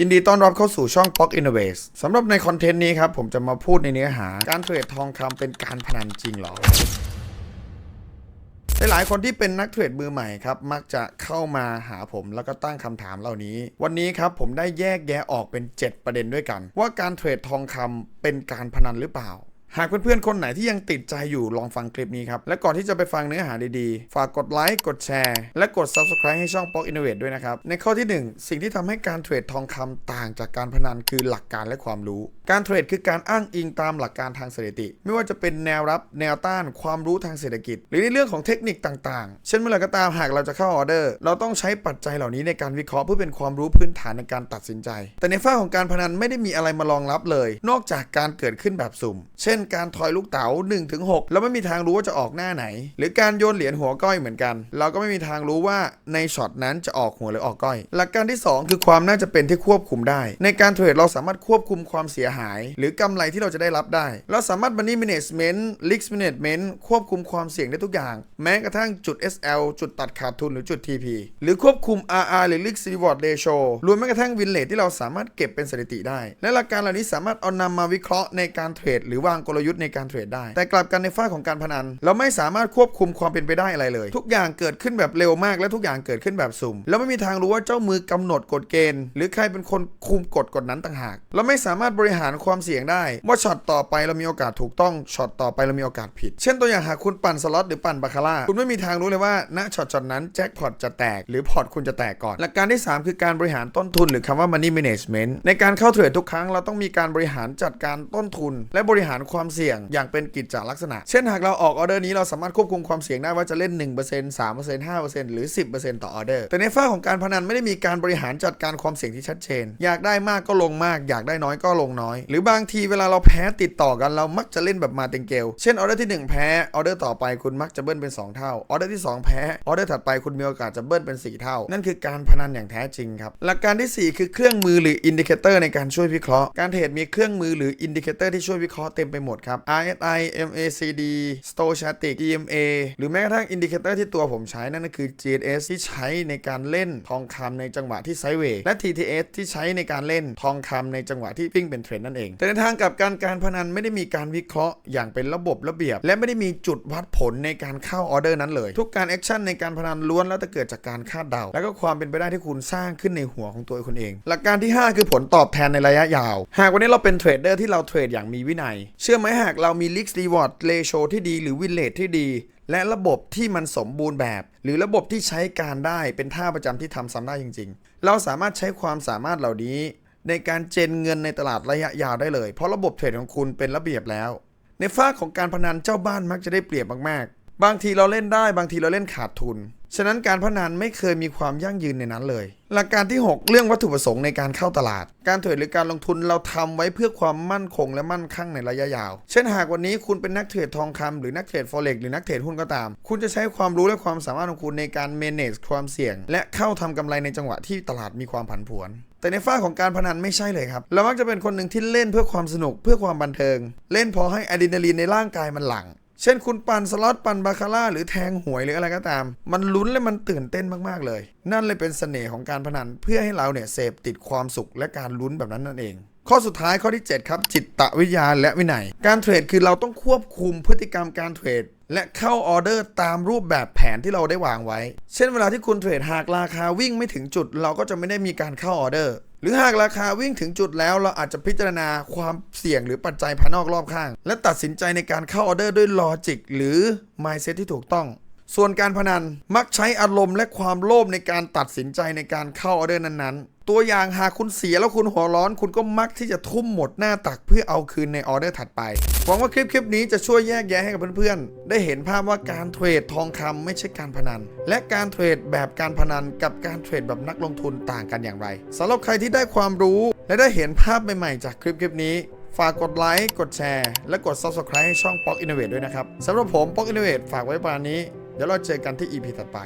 ยินดีต้อนรับเข้าสู่ช่อง p o c Innovate สำหรับในคอนเทนต์นี้ครับ ผมจะมาพูดในเนื้อหา การเทรดทองคำเป็นการพนันจริงหรอหลายคนที่เป็นนักเทรดมือใหม่ครับมักจะเข้ามาหาผมแล้วก็ตั้งคำถามเหล่านี้ วันนี้ครับผมได้แยกแยะออกเป็น 7 ประเด็นด้วยกัน ว่าการเทรดทองคำเป็นการพนันหรือเปล่า หากเพื่อนๆ คนไหนที่ยังติดใจอยู่ลองฟังคลิปนี้ครับ และก่อนที่จะไปฟังเนื้อหาดีๆ ฝากกดไลค์กดแชร์ และกด Subscribe ให้ช่อง Pock Innovate ด้วยนะครับ ในข้อที่ 1 สิ่งที่ทำให้การเทรดทองคำต่างจากการพนันคือหลักการและความรู้ การเทรดคือการอ้างอิงตามหลักการทางสถิติ ไม่ว่าจะเป็นแนวรับแนวต้านความรู้ทางเศรษฐกิจ หรือในเรื่องของเทคนิคต่างๆ เช่นเมื่อไรก็ตามหากเราจะเข้าออเดอร์ เราต้องใช้ปัจจัยเหล่านี้ในการวิเคราะห์เพื่อเป็นความรู้พื้นฐานในการตัดสินใจ แต่ในฝ้าของการพนันไม่ได้มีอะไรมารองรับเลย นอกจากการเกิดขึ้นแบบสุ่ม เช่นการทอยลูกเต๋า1ถึง6แล้วไม่มีทางรู้ว่าจะออกหน้าไหน หรือการโยนเหรียญหัวก้อยเหมือนกัน เราก็ไม่มีทางรู้ว่าในช็อตนั้นจะออกหัวหรือออกก้อย หลักการที่ 2 คือความน่าจะเป็นที่ควบคุมได้ ในการเทรดเราสามารถควบคุมความเสียหาย หรือกำไรที่เราจะได้รับได้ เราสามารถ money management risk management ควบคุมความเสี่ยงได้ทุกอย่าง แม้กระทั่งจุด SL จุดตัดขาดทุนหรือจุด TP หรือควบคุม RR หรือ risk reward ratio รวมแม้กระทั่ง win rate ที่เราสามารถเก็บเป็นสถิติได้ และหลักการเหล่านี้สามารถเอานำมาวิเคราะห์ในการเทรดหรือวางกลยุทธ์ในการเทรดได้ แต่กลับกันในฝ้าของการพนัน เราไม่สามารถควบคุมความเป็นไปได้อะไรเลย ทุกอย่างเกิดขึ้นแบบเร็วมากและทุกอย่างเกิดขึ้นแบบสุ่มแล้วไม่มีทางรู้ว่าเจ้ามือกำหนดกฎเกณฑ์ หรือใครเป็นคนคุมกฎกฎนั้นต่างหาก เราไม่สามารถบริหารความเสี่ยงได้ ว่าช็อตต่อไปเรามีโอกาสถูกต้องช็อตต่อไปเรามีโอกาสผิด เช่นตัวอย่างหากคุณปั่นสล็อตหรือปั่นบาคาร่าคุณไม่มีทางรู้เลยว่าณช็อตช็อตนั้นแจ็คพอตจะแตก หรือพอร์ตคุณจะแตกก่อน หลักการที่ 3 คือการบริหารต้นทุนหรือคำว่า money management ในการเข้าเทรดทุกครั้งเราต้องมีการบริหารจัดการต้นทุน และบริหารความเสี่ยงอย่างเป็นกิจจลักษณะ เช่นหากเราออกออเดอร์นี้เราสามารถควบคุมความเสี่ยงได้ว่าจะเล่น 1% 3% 5%หรือ 10%ต่อออเดอร์ แต่ในฝ้าของการพนันไม่ได้มีการบริหารจัดการความเสี่ยงที่ชัดเจน อยากได้มากก็ลงมาก อยากได้น้อยก็ลงน้อย หรือบางทีเวลาเราแพ้ติดต่อกันเรามักจะเล่นแบบมาเต็งเกล เช่นออเดอร์ที่ 1 แพ้ออเดอร์ต่อไปคุณมักจะเบิ้ลเป็น 2 เท่าออเดอร์ที่ 2 แพ้ออเดอร์ถัดไปคุณมีโอกาสจะเบิ้ลเป็น 4 เท่า นั่นคือการพนันอย่างแท้จริงครับหลักการทีสี่4 คือเครื่องมือหรืออินดิเคเตอร์ในการช่วยวิเคราะห์การเทรดมีเครื่องมือหรืออินดิเคเตอร์ที่ช่วยวิเคราะห์เต็มไปหมดครับ RSI MACD Stochastic EMA หรือแม้กระทั่งอินดิเคเตอร์ที่ตัวผมใช้นั่นก็คือ GS ที่ใช้ในการเล่นทองคำในจังหวะที่ไซเวย์และ TTS ที่ใช้ในการเล่นทองคำในจังหวะที่วิ่งเป็นเทรนด์นั่นเอง แต่ในทางกับการการพนันไม่ได้มีการวิเคราะห์อย่างเป็นระบบระเบียบ และไม่ได้มีจุดวัดผลในการเข้าออเดอร์นั้นเลย ทุกการแอคชั่นในการพนันล้วนแล้วแต่เกิดจากการคาดเดา และก็ความเป็นไปได้ที่คุณสร้างขึ้นในหัวของตัวคุณเอง หลักการที่ 5 คือผลตอบแทนในระยะยาว หากวันนี้เราเป็นเทรดเดอร์ที่เราเทรดอย่างมีวินัย เชื่อไหมหากเรามี risk reward ratio ที่ดีหรือ win rate ที่ดี และระบบที่มันสมบูรณ์แบบ หรือระบบที่ใช้การได้เป็นท่าประจำที่ทำซ้ำได้จริง ๆ เราสามารถใช้ความสามารถเหล่านี้ ในการเจนเงินในตลาดระยะยาวได้เลย เพราะระบบเทรดของคุณเป็นระเบียบแล้ว ในฝ้าของการพนันเจ้าบ้านมักจะได้เปรียบมากๆ บางทีเราเล่นได้บางทีเราเล่นขาดทุน ฉะนั้นการพนันไม่เคยมีความยั่งยืนในนั้นเลย หลักการที่ 6 เรื่องวัตถุประสงค์ในการเข้าตลาด การเทรดหรือการลงทุนเราทำไว้เพื่อความมั่นคงและมั่นคงในระยะยาว เช่นหากวันนี้คุณเป็นนักเทรดทองคำหรือนักเทรด forex หรือนักเทรดหุ้นก็ตาม คุณจะใช้ความรู้และความสามารถของคุณในการ manage ความเสี่ยง และเข้าทำกำไรในจังหวะที่ตลาดมีความผันผวน แต่ในฝ้าของการพนันไม่ใช่เลยครับเรามักจะเป็นคนหนึ่งที่เล่นเพื่อความสนุกเพื่อความบันเทิง เล่นพอให้อะดรีนาลีนในร่างกายมันหลั่ง เช่นคุณปั่นสล็อตปั่นบาคาร่าหรือแทงหวยหรืออะไรก็ตาม มันลุ้นและมันตื่นเต้นมากๆเลย นั่นเลยเป็นเสน่ห์ของการพนันเพื่อให้เราเนี่ยเสพติดความสุขและการลุ้นแบบนั้นนั่นเอง ข้อสุดท้ายข้อที่ 7 ครับ จิตตวิทยาและวินัย การเทรดคือเราต้องควบคุมพฤติกรรมการเทรดและเข้าออเดอร์ตามรูปแบบแผนที่เราได้วางไว้ เช่นเวลาที่คุณเทรดหากราคาวิ่งไม่ถึงจุด เราก็จะไม่ได้มีการเข้าออเดอร์ รือหากราคาวิ่งถึงจุดแล้วเราอาจจะพิจารณาความเสี่ยงหรือปัจจัยภายนอกรอบข้าง และตัดสินใจในการเข้าออเดอร์ด้วยลอจิกหรือ mindset ที่ถูกต้อง ส่วนการพนันมักใช้อารมณ์และความโลภในการตัดสินใจในการเข้าออเดอร์นั้นๆ ตัวอย่างหากคุณเสียแล้วคุณหัวร้อน คุณก็มักที่จะทุ่มหมดหน้าตักเพื่อเอาคืนในออเดอร์ถัดไป หวังว่าคลิปคลิปนี้จะช่วยแยกแยะให้กับเพื่อนๆ ได้เห็นภาพว่าการเทรดทองคำไม่ใช่การพนัน และการเทรดแบบการพนันกับการเทรดแบบนักลงทุนต่างกันอย่างไรสำหรับใครที่ได้ความรู้และได้เห็นภาพใหม่ๆจากคลิปคลิปนี้ฝากกดไลค์ กดแชร์ และกด Subscribe ให้ช่อง Pock Innovate ด้วยนะครับ สำหรับผม Pock Innovate ฝากไว้ประมาณนี้ เดี๋ยวเราเจอกันที่ EP ถัดไป